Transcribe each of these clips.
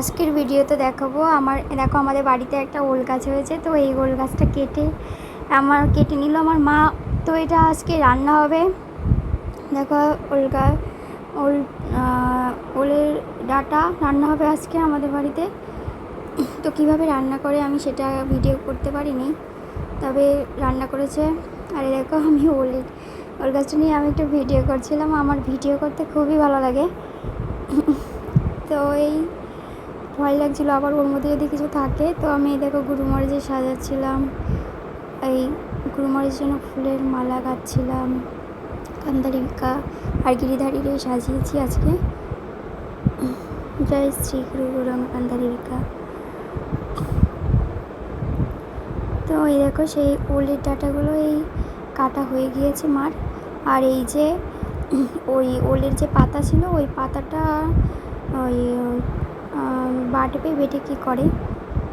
আজকের ভিডিওতে দেখাবো আমার, দেখো আমাদের বাড়িতে একটা ওল গাছ হয়েছে, তো এই ওল গাছটা কেটে আমার, কেটে নিল আমার মা। তো এটা আজকে রান্না হবে। দেখো ওল গা, ওল ওলের ডাটা রান্না হবে আজকে আমাদের বাড়িতে। তো কীভাবে রান্না করে আমি সেটা ভিডিও করতে পারিনি, তবে রান্না করেছে। আর দেখো আমি ওলের ওল গাছটা নিয়ে আমি একটা ভিডিও করছিলাম, আমার ভিডিও করতে খুবই ভালো লাগে। তো এই ভয় লাগছিল, আবার ওর মধ্যে যদি কিছু থাকে, তো আমি দেখো গুরুমরিচে সাজাচ্ছিলাম। এই গুরুমরিচের জন্য ফুলের মালা গাচ্ছিলাম, কান্দারিকা আর গিরিধারীরে সাজিয়েছি আজকে। জয় শ্রী গুরু গুরম কান্দারিকা। তো এই দেখো সেই ওলের ডাটাগুলো এই কাটা হয়ে গিয়েছে মার। আর এই যে, ওই ওলের যে পাতা ছিল, ওই পাতাটা ওই বাটবে বেটে কী করে?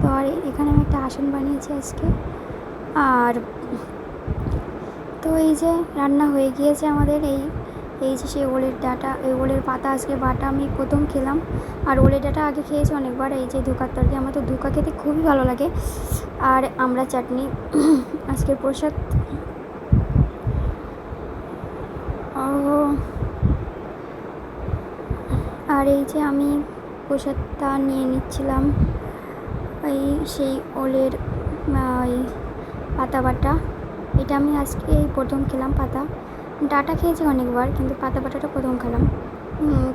তো আর এখানে আমি একটা আসন বানিয়েছি আজকে। আর তো এই যে রান্না হয়ে গিয়েছে আমাদের, এই এই যে সেই ওলের ডাটা, এই ওলের পাতা আজকে বাটা আমি প্রথম খেলাম। আর ওলের ডাটা আগে খেয়েছি অনেকবার, এই যে ধোকার তরকারি, আমার তো ধোকা খেতে খুবই ভালো লাগে। আর আমরা চাটনি আজকের প্রসাদ। আর এই যে আমি প্রসাদটা নিয়ে নিচ্ছিলাম। এই সেই ওলের ওই পাতা বাটা। এটা আমি আজকে এই প্রথম খেলাম পাতা। ডাটা খেয়েছি অনেকবার, কিন্তু পাতা বাটাটা প্রথম খেলাম।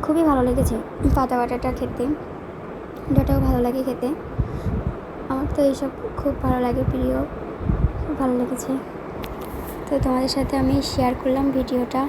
খুবই ভালো লেগেছে পাতা বাটাটা খেতে। ডাটাও ভালো লাগে খেতে। আমার তো এইসব খুব ভালো লাগে, প্রিয়। খুব ভালো লেগেছে। তো তোমাদের সাথে আমি শেয়ার করলাম ভিডিওটা।